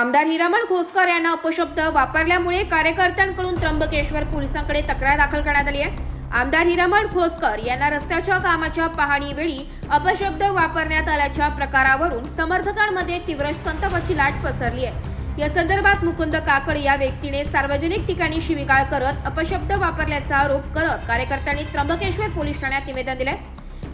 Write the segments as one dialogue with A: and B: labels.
A: आमदार हिरामण घोसकर यांना अपशब्द वापरल्यामुळे कार्यकर्त्यांकडून त्र्यंबकेश्वर पोलिसांकडे तक्रार दाखल करण्यात आली आहे. आमदार हिरामण घोसकर यांना रस्त्याच्या कामाच्या पाहणीवेळी अपशब्द वापरण्यात आल्याच्या प्रकारावरून समर्थकांमध्ये तीव्र संतापाची लाट पसरली आहे. या संदर्भात मुकुंद काकड या व्यक्तीने सार्वजनिक ठिकाणी शिवीगाळ करत अपशब्द वापरल्याचा आरोप करत कार्यकर्त्यांनी त्र्यंबकेश्वर पोलीस ठाण्यात निवेदन दिले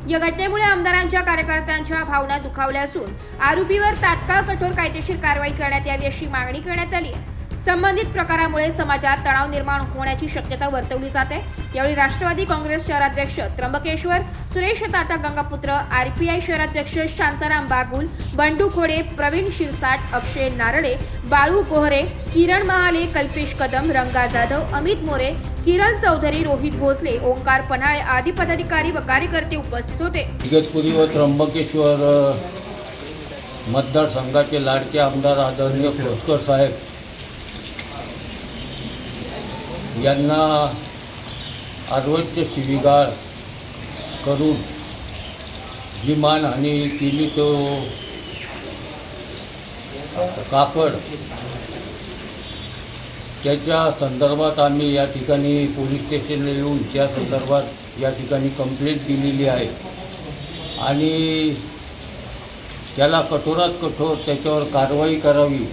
A: या घटनेमुळे आमदारांच्या कार्यकर्त्यांच्या भावना दुखावल्या असून आरोपीवर तात्काळ कठोर कायदेशीर कारवाई करण्यात यावी अशी मागणी करण्यात आली संबंधित प्रकारामुळे समाजात तणाव निर्माण होण्याची शक्यता वर्तवली जाते यावेळी राष्ट्रवादी काँग्रेस शहराध्यक्ष त्र्यंबकेश्वर सुरेश ताता गंगापुत्र आरपीआय शहराध्यक्ष शांताराम बागुल बंडू खोडे प्रवीण शिरसाट अक्षय नारळे बाळू कोहरे किरण महाले कल्पेश कदम रंगा जाधव अमित मोरे किरण चौधरी रोहित भोसले ओंकार पन्हाळे आदी पदाधिकारी व कार्यकर्ते उपस्थित होते.
B: इगतपुरी व त्र्यंबकेश्वर मतदारसंघाचे लाडके आमदार आदरणीय खोतकर साहेब यांना आरोग्य शिवीगाळ करून जी मानहानी केली तो कापड त्याच्या संदर्भात आम्ही या ठिकाणी पोलीस स्टेशनला येऊन त्या संदर्भात या ठिकाणी कंप्लेंट दिलेली आहे. आणि त्याला कठोरात कठोर त्याच्यावर कारवाई करावी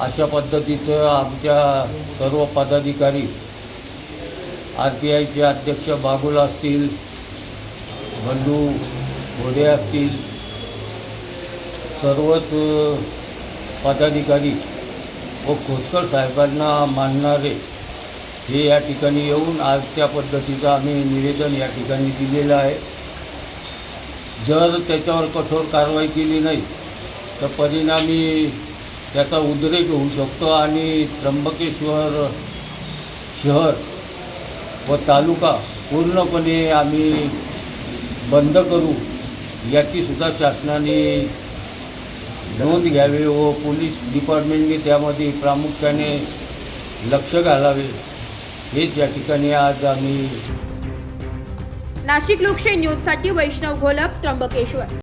B: अशा पद्धतीचं आमच्या सर्व पदाधिकारी आर पी आयचे अध्यक्ष बागुल असतील बंडू घोडे असतील सर्वच पदाधिकारी व खोतकर साहेबांना मानणारे हे या ठिकाणी येऊन आज त्या पद्धतीचं आम्ही निवेदन या ठिकाणी दिलेलं आहे. जर त्याच्यावर कठोर कारवाई केली नाही तर परिणामी त्याचा उद्रेक होऊ शकतो आणि त्र्यंबकेश्वर शहर व तालुका पूर्णपणे आम्ही बंद करू याची सुद्धा शासनाने नोंद घ्यावी व पोलीस डिपार्टमेंटने त्यामध्ये प्रामुख्याने लक्ष घालावे. हेच या ठिकाणी आज आम्ही
A: नाशिक लोकशाही न्यूजसाठी वैष्णव घोलप त्र्यंबकेश्वर.